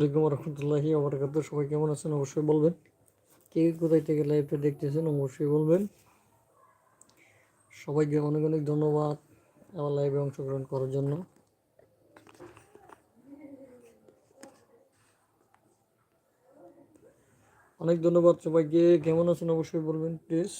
আসসালামাইকুম রহমতুল্লাহি আবরকাত সবাই কেমন আছেন? অবশ্যই বলবেন। কে কোথায় থেকে লাইভটা দেখতেছেন, অবশ্যই বলবেন। সবাইকে অনেক অনেক ধন্যবাদ আমার লাইভে অংশগ্রহণ করার জন্য। অনেক ধন্যবাদ সবাইকে। কেমন আছেন? অবশ্যই বলবেন প্লিজ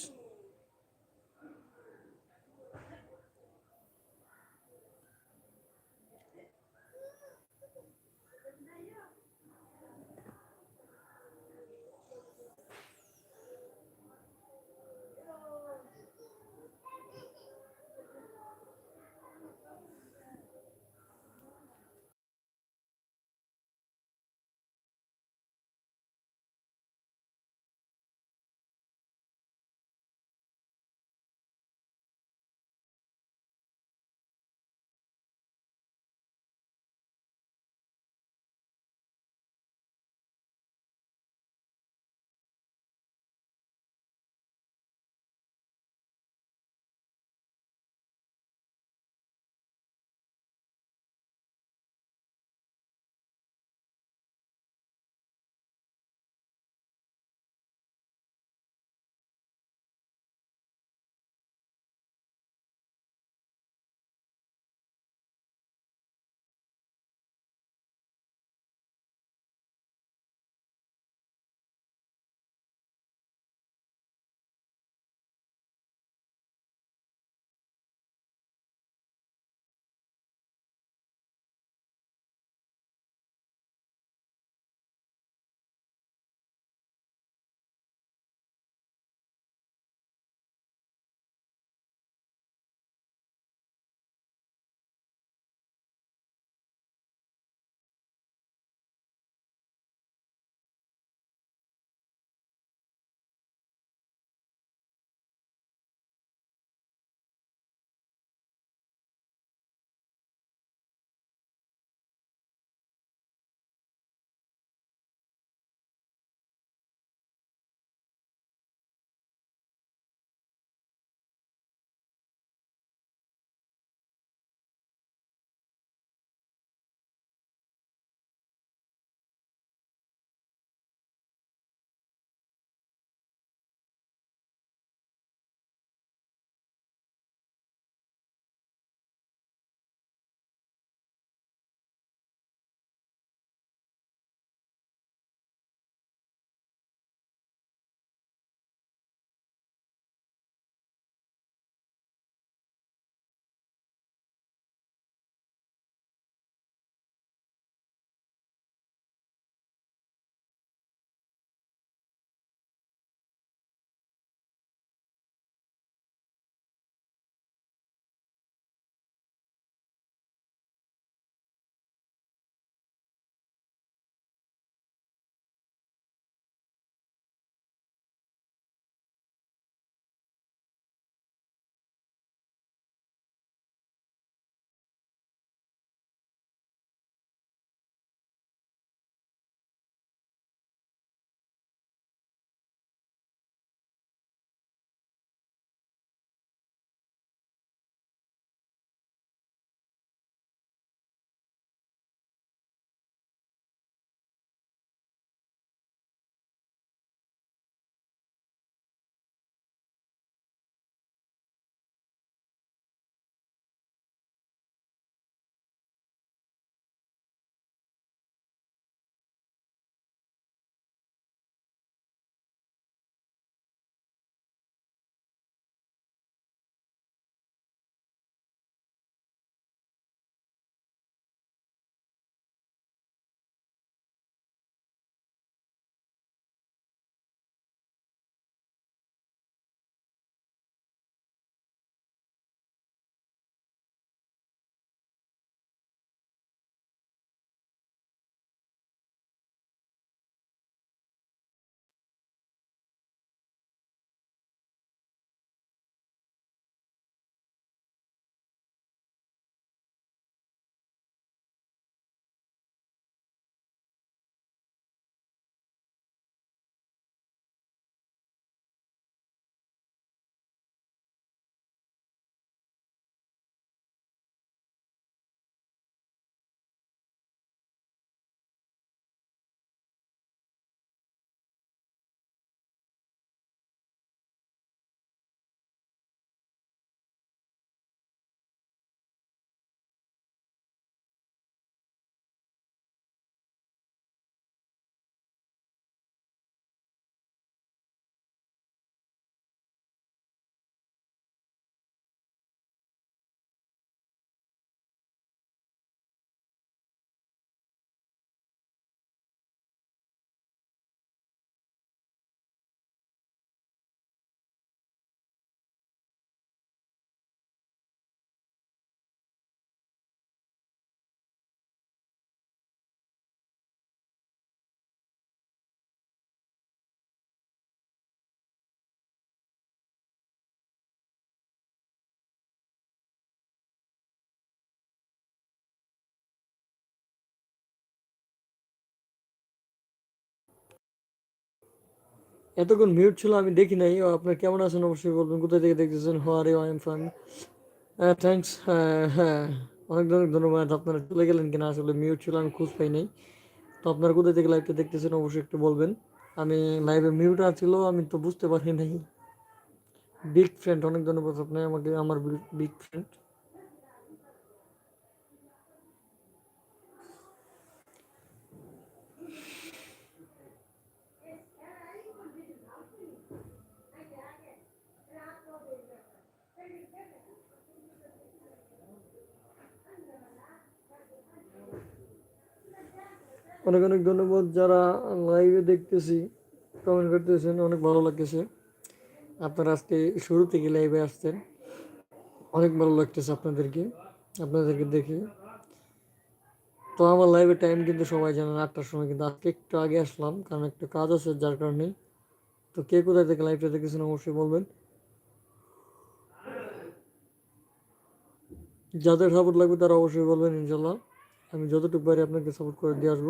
এতক্ষণ মিউট ছিল, আমি দেখি নাই। আপনার কেমন আছেন? অবশ্যই বলবেন। কোথায় থেকে দেখতেছেন? Where you I am fine thanks হ্যাঁ অনেক অনেক ধন্যবাদ। আপনারা চলে গেলেন কিনা? আসলে মিউট ছিল, আমি খোঁজ পাই নাই। তো আপনারা কোথায় থেকে লাইভটা দেখতেছেন? অবশ্যই একটু বলবেন। আমি লাইভে মিউট ছিল আমি তো বুঝতে পারি নাই। বিগ ফ্রেন্ড অনেক ধন্যবাদ আপনার আমাকে, আমার বিগ ফ্রেন্ড অনেক অনেক ধন্যবাদ। যারা লাইভে দেখতেছি কমেন্ট করতেছেন, অনেক ভালো লাগতেছে। আপনারা আজকে শুরু থেকে লাইভে আসছেন। অনেক ভালো লাগতেছে আপনাদেরকে আপনাদেরকে দেখে। তো আমার লাইভের টাইম কিন্তু সবাই জানেন, আটটার সময় কিন্তু আজকে একটু আগে আসলাম, কারণ একটু কাজ আছে যার কারণে। তো কে কোথায় থেকে লাইভটা দেখেছেন অবশ্যই বলবেন। যাদের সাপোর্ট লাগবে তারা অবশ্যই বলবেন ইনশাল্লাহ আমি যতটুকু পারি আপনাকে সাপোর্ট করে দিয়ে আসব।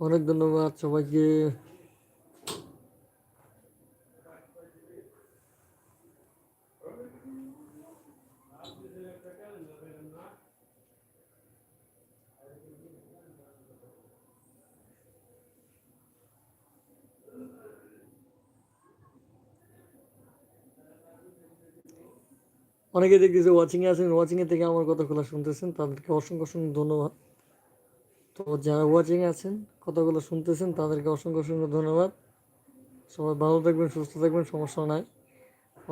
অনেক ধন্যবাদ সবাইকে। অনেকে দেখতেছে ওয়াচিংয়ে আছেন ওয়াচিংয়ে থেকে আমার কথা খোলা শুনতেছেন, তাদেরকে অসংখ্য অসংখ্য ধন্যবাদ। তো যারা ওয়াচিং আছেন, কথাগুলো শুনতেছেন, তাদেরকে অসংখ্য অসংখ্য ধন্যবাদ। সবাই ভালো থাকবেন, সুস্থ থাকবেন, সমস্যা নাই।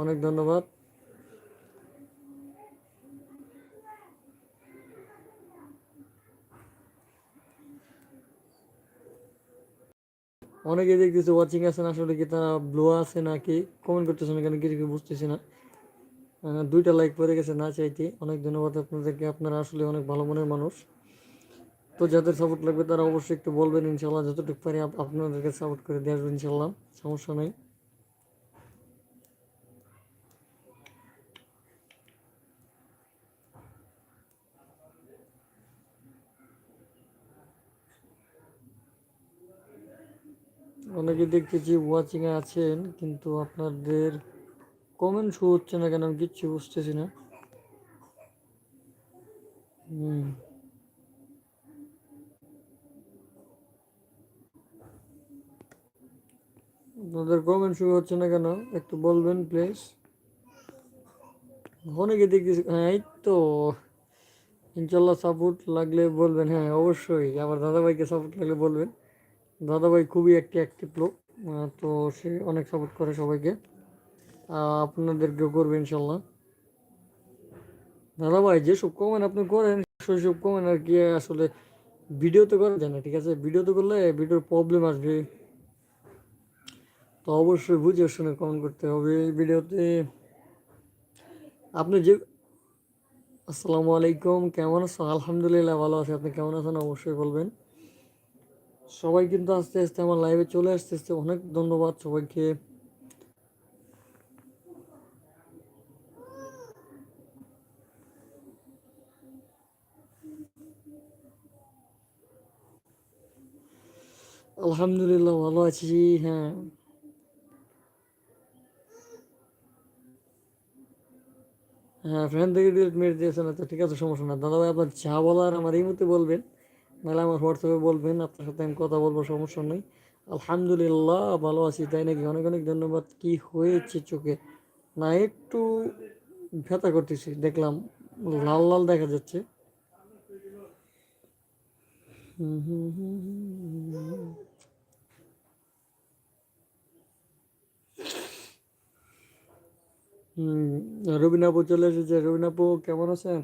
অনেক ধন্যবাদ। অনেকে দেখতেছে ওয়াচিং আছেন, আসলে কি তারা ব্লো আছে নাকি? কমেন্ট করতেছে না কেন কিছু কিছু বুঝতেছি না। দুইটা লাইক পড়ে গেছে না, চাইতে। অনেক ধন্যবাদ আপনাদেরকে। আপনারা আসলে অনেক ভালো মনের মানুষ। তো যাদের সাপোর্ট লাগবে তারা অবশ্যই একটু বলবেন ইনশাল্লাহ যতটুকু পারি আপ- আপনাদেরকে সাপোর্ট করে দিয়ে আসব ইনশাল্লাহ সমস্যা নেই। অনেকে দেখতেছি ওয়াচিংয়ে আছেন, কিন্তু আপনাদের কমেন্ট শো হচ্ছে না কেন আমি কিচ্ছু বুঝতেছি না হুম আপনাদের কমেন্ট শুরু হচ্ছে না কেন? একটু বলবেন প্লিজ অনেকে দেখতেছি হ্যাঁ এই তো। ইনশাল্লাহ সাপোর্ট লাগলে বলবেন। হ্যাঁ অবশ্যই। আমার দাদাভাইকে সাপোর্ট লাগলে বলবেন। দাদাভাই খুবই একটি অ্যাক্টিভ লোক। তো সে অনেক সাপোর্ট করে সবাইকে। আহ, আপনাদেরকেও করবে ইনশাল্লাহ দাদাভাই যেসব কমেন্ট আপনি করেন সেসব কমেন্ট আর কি আসলে ভিডিওতে করা যায় না ঠিক আছে? ভিডিওতে করলে ভিডিওর প্রবলেম আসবে। তো অবশ্যই বুঝে শুনে কমেন্ট করতে হবে এই ভিডিওতে। আপনি যে আসসালামু আলাইকুম, কেমন আছো? আলহামদুলিল্লাহ ভালো আছি। আপনি কেমন আছেন? অবশ্যই বলবেন। সবাই কিন্তু আস্তে আস্তে আমার লাইভে চলে আসতে আসতে অনেক ধন্যবাদ সবাইকে। আলহামদুলিল্লাহ ভালো আছি। হ্যাঁ। হ্যাঁ ফ্রেন্ড থেকে ডিলিট মেরে দিয়েছেন তো ঠিক আছে, সমস্যা না দাদা ভাই আপনার যা বলার আমার এই মধ্যে বলবেন, নাহলে আমার হোয়াটসঅ্যাপে বলবেন, আপনার সাথে আমি কথা বলব, সমস্যা নেই। আলহামদুলিল্লাহ, ভালো আছি, তাই নাকি? অনেক অনেক ধন্যবাদ। কি হয়েছে চোখে? না, একটু ব্যথা করতেছি, দেখলাম লাল লাল দেখা যাচ্ছে। হুম হুম হুম হুম হুম। হুম রবিন আপু চলে এসেছে। রবিন আপু, কেমন আছেন?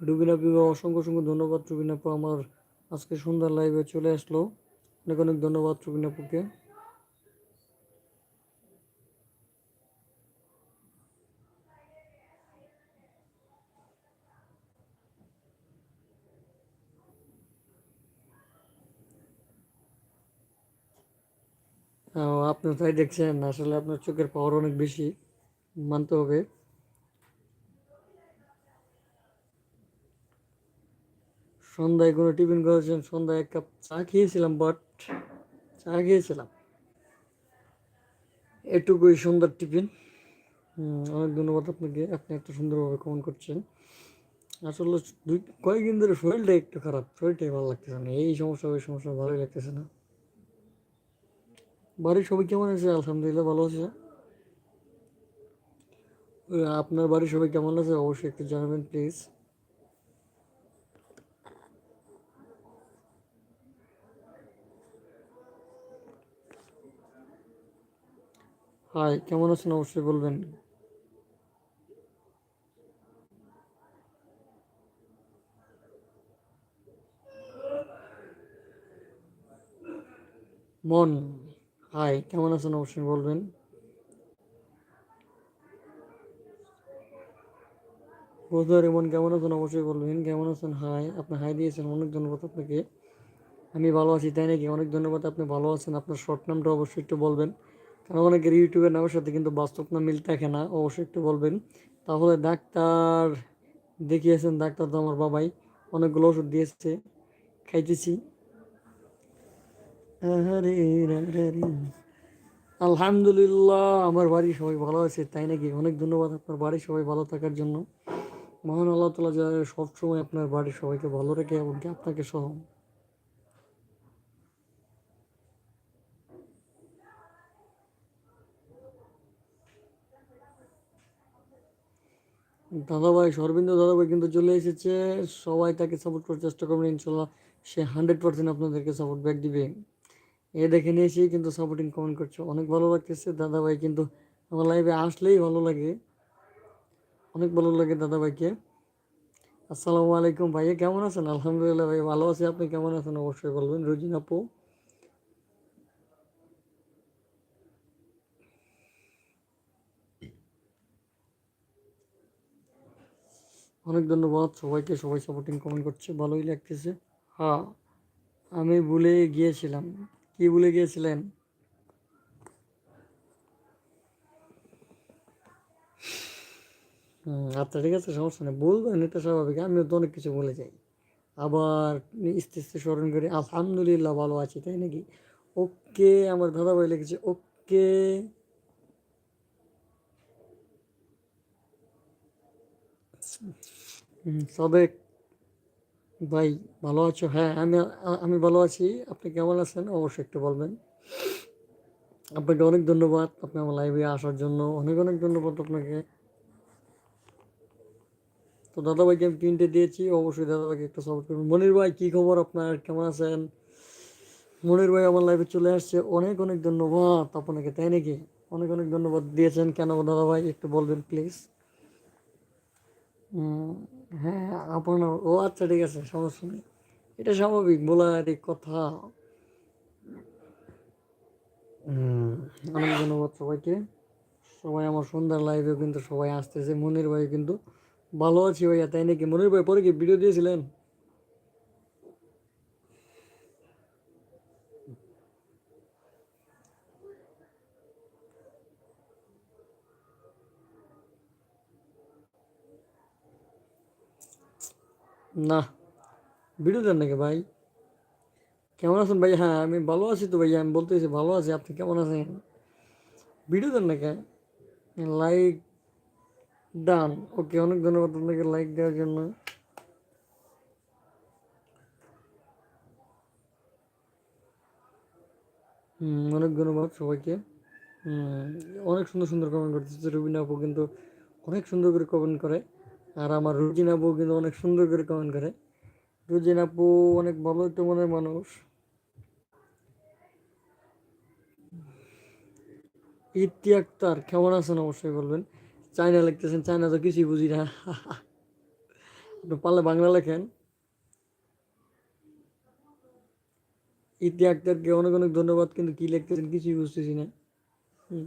রুবিন আপু, অসংখ্য অসংখ্য ধন্যবাদ। রুবিন আপু আমার আজকে সন্ধ্যার লাইভে চলে আসলো। অনেক অনেক ধন্যবাদ রুবিন আপুকে। আপনি তাই দেখছেন, আসলে আপনার চোখের পাওয়ার অনেক বেশি, মানতে হবে। সন্ধ্যায় কোনো টিফিন করেছেন, সন্ধ্যায় এক কাপ চা খেয়েছিলাম বাট চা খেয়েছিলাম। এটুকুই সুন্দর টিফিন। অনেক ধন্যবাদ আপনাকে, আপনি একটা সুন্দরভাবে কমেন্ট করছেন। আসলে দুই কয়েকদিন ধরে শরীরটা একটু খারাপ, শরীরটাই ভালো লাগতেছে না, এই সমস্যা, ওই সমস্যা ভালোই লাগতেছে না। বাড়ির সবাই কেমন আছে? আলহামদুলিল্লাহ ভালো আছে। আপনার বাড়ির সবাই কেমন আছে? অবশ্যই একটু জানাবেন প্লিজ হাই কেমন আছেন? অবশ্যই বলবেন। মন। হাই কেমন আছেন? অবশ্যই বলবেন। বন্ধুরা মন কেমন আছেন? অবশ্যই বলবেন। কেমন আছেন? হাই আপনি হাই দিয়েছেন। অনেক ধন্যবাদ আপনাকে। আমি ভালো আছি, তাই নাকি? অনেক ধন্যবাদ, আপনি ভালো আছেন। আপনার শর্ট নামটা অবশ্যই একটু বলবেন। কারণ অনেকের ইউটিউবের নামের সাথে কিন্তু বাস্তব নাম মিল থাকে না, অবশ্যই একটু বলবেন। তাহলে ডাক্তার দেখিয়েছেন, ডাক্তার তো আমার বাবাই। অনেকগুলো ওষুধ দিয়েছে, খাইতেছি। আলহামদুলিল্লাহ, আমার বাড়ির সবাই ভালো আছে, তাই নাকি? অনেক ধন্যবাদ আপনার বাড়ির সবাই ভালো থাকার জন্য। মহান আল্লাহ তালা যা সবসময় আপনার বাড়ির সবাইকে ভালো রেখে এমনকি আপনাকে সহ। দাদাভাই সরবিন্দু দাদাভাই কিন্তু চলে এসেছে। সবাই তাকে সাপোর্ট করার চেষ্টা করবেন, ইনশাল্লাহ সে হান্ড্রেড পার্সেন্ট আপনাদেরকে সাপোর্ট ব্যাক দিবে। এ দেখে নিয়েছি কিন্তু সাপোর্টিং কমেন্ট করছে। অনেক ভালো লাগতেছে দাদাভাই কিন্তু আমার লাইভে আসলেই ভালো লাগে। অনেক ভালো লাগে দাদাভাইকে। আসসালামু আলাইকুম ভাইয়া, কেমন আছেন? আলহামদুলিল্লাহ ভাই ভালো আছি। আপনি কেমন আছেন? অবশ্যই বলবেন। রুজিন আপু? অনেক ধন্যবাদ সবাইকে, সবাই সাপোর্টিং কমেন্ট করছে। ভালোই লাগতেছে। হ্যাঁ আমি ভুলে গিয়েছিলাম। কি ভুলে গিয়েছিলেন? আচ্ছা ঠিক আছে, সমস্যা নেই। বলবেন, এটা স্বাভাবিক। আমিও তো অনেক কিছু বলে যাই। আবার আস্তে আস্তে স্মরণ করি, আলহামদুলিল্লাহ ভালো আছি, তাই নাকি? ওকে, আমার দাদা ভাই লিখেছে, ওকে। সাদেক ভাই, ভালো আছো? হ্যাঁ আমি আমি ভালো আছি। আপনি কেমন আছেন? অবশ্যই একটু বলবেন। আপনাকে অনেক ধন্যবাদ। আপনি আমার লাইভে আসার জন্য অনেক অনেক ধন্যবাদ আপনাকে। তো দাদাভাইকে আমি তিনটে দিয়েছি। অবশ্যই দাদাভাইকে একটু সাপোর্ট করবেন। মনির ভাই, কী খবর আপনার? কেমন আছেন? মনির ভাই আমার লাইভে চলে আসছে। অনেক অনেক ধন্যবাদ আপনাকে, তাই নাকি? অনেক অনেক ধন্যবাদ দিয়েছেন। কেন দাদাভাই, একটু বলবেন প্লিজ হ্যাঁ আপনার ও আচ্ছা ঠিক আছে, সমস্যা নেই। এটা স্বাভাবিক বলার কথা। অনেক ধন্যবাদ সবাইকে। সবাই আমার সুন্দর লাইভেও কিন্তু সবাই আসতেছে। মনির ভাই কিন্তু ভালো আছি ভাইয়া, তাই নাকি? মনির ভাই, পরে কি ভিডিও দিয়েছিলেন? না ভিডিও দেন নাকি ভাই? কেমন আছেন ভাই হ্যাঁ আমি ভালো আছি তো ভাইয়া, আমি বলতেছি ভালো আছি, আপনি কেমন আছেন? ভিডিও দেন নাকি? লাইক ডান ওকে অনেক ধন্যবাদ আপনাকে লাইক দেওয়ার জন্য। অনেক ধন্যবাদ সবাইকে। অনেক সুন্দর সুন্দর কমেন্ট করতেছে রুবিনা আপু, কিন্তু অনেক সুন্দর করে কমেন্ট করে। আর আমার রুজিন আপু কিন্তু অনেক সুন্দর করে কমেন্ট করে। রুজিন আপু অনেক ভালো একটা মনের মানুষ। ইতি আক্তার, কেমন আছেন অবশ্যই বলবেন। চায়না লিখতেছেন, চায়না তো কিছুই বুঝি না। আপনি পারলে বাংলা লেখেন। ইতি আক্তারকে অনেক অনেক ধন্যবাদ, কিন্তু কি লিখতেছেন কিছুই বুঝতেছি না। হুম।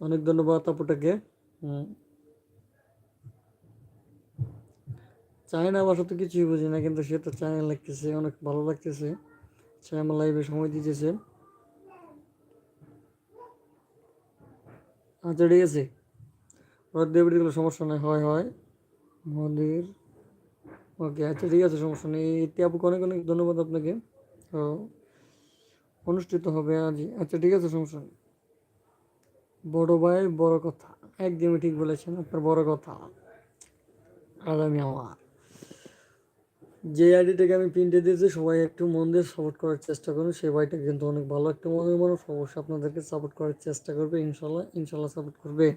অনেক ধন্যবাদ আপুটাকে। হুম। চায়না ভাষা তো কিছুই বুঝি না কিন্তু সে তো চায়না লাগতেছে অনেক ভালো লাগতেছে। সে আমার লাইভে সময় দিতেছে। আচ্ছা ঠিক আছে। রদ্দেবীর কোনো সমস্যা নেই হয় হয়। মন্দির ওকে আচ্ছা ঠিক আছে সমস্যা নেই। এতে আপুকে অনেক অনেক ধন্যবাদ আপনাকে। অনুষ্ঠিত হবে আজই আচ্ছা ঠিক আছে সমস্যা নেই। বড় ভাই, বড় কথা। একদমই ঠিক বলেছেন, আপনার বড় কথা। আগামী আমার। যে আইডিটাকে আমি প্রিন্টে দিয়েছি, সবাই একটু মন দিয়ে সাপোর্ট করার চেষ্টা করুন। সেই ভাইটা কিন্তু অনেক ভালো একটা মনের মানুষ। অবশ্যই আপনাদেরকে সাপোর্ট করার চেষ্টা করবে, ইনশাল্লাহ ইনশাল্লাহ সাপোর্ট করবে।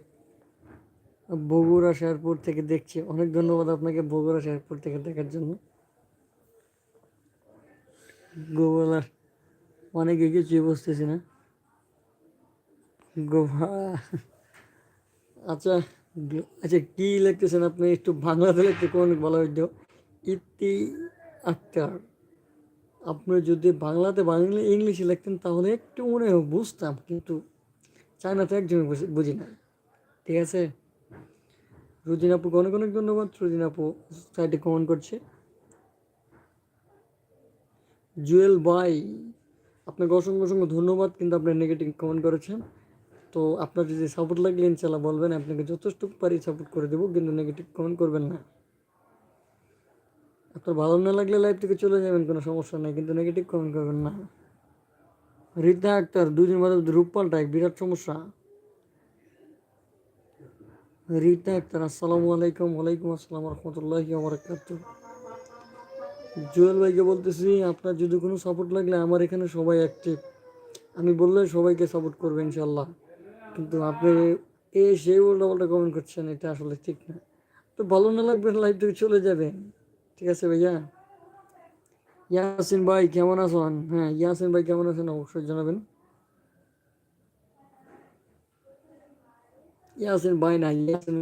বগুড়া শেরপুর থেকে দেখছি। অনেক ধন্যবাদ আপনাকে বগুড়া শেরপুর থেকে দেখার জন্য। গোবলার অনেকে কিছুই বুঝতেছি না। আচ্ছা আচ্ছা কি লিখতেছেন আপনি? একটু বাংলাতে লিখতে অনেক ভালো হইতো ইতি আক্তার। আপনি যদি বাংলাতে বাংলা ইংলিশে লিখতেন তাহলে একটু মনে হয় বুঝতাম, কিন্তু চায়নাতে একজনই বুঝি- না ঠিক আছে? রুদিন আপুকে অনেক অনেক ধন্যবাদ। রুদিন আপু সাইটে কমেন্ট করছে। জুয়েল বাই আপনাকে অসংখ্য অসংখ্য ধন্যবাদ কিন্তু আপনি নেগেটিভ কমেন্ট করেছেন। তো আপনার যদি সাপোর্ট লাগলে ইনশাল্লাহ বলবেন আপনাকে যথেষ্ট পারি সাপোর্ট করে দেবো, কিন্তু নেগেটিভ কমেন্ট করবেন না। আপনার ভালো না লাগলে লাইভ থেকে চলে যাবেন, কোনো সমস্যা নেই, কিন্তু নেগেটিভ কমেন্ট করবেন না। রীতা আক্তার দুদিন বাদে রূপ পাল্টায় বিরাট সমস্যা। রীতা আক্তার, আসসালামু আলাইকুম, ওয়ালাইকুম আসসালাম রহমতুল্লাহি ওবরাকাত জুয়েল ভাইকে বলতেছি, আপনার যদি কোনো সাপোর্ট লাগলে আমার এখানে সবাই অ্যাক্টিভ আমি বললে সবাইকে সাপোর্ট করবে ইনশাল্লাহ কিন্তু আপনি এ সেই উল্টা পাল্টা কমেন্ট করছেন, এটা আসলে ঠিক না। তো ভালো না লাগবে লাইভ থেকে চলে যাবেন। ঠিক আছে ভাইয়া? ইয়াসিন ভাই, কেমন আছেন? হ্যাঁ ইয়াসিন ভাই কেমন আছেন অবশ্যই জানাবেন। ইয়াসিন ভাই না ইয়াসিন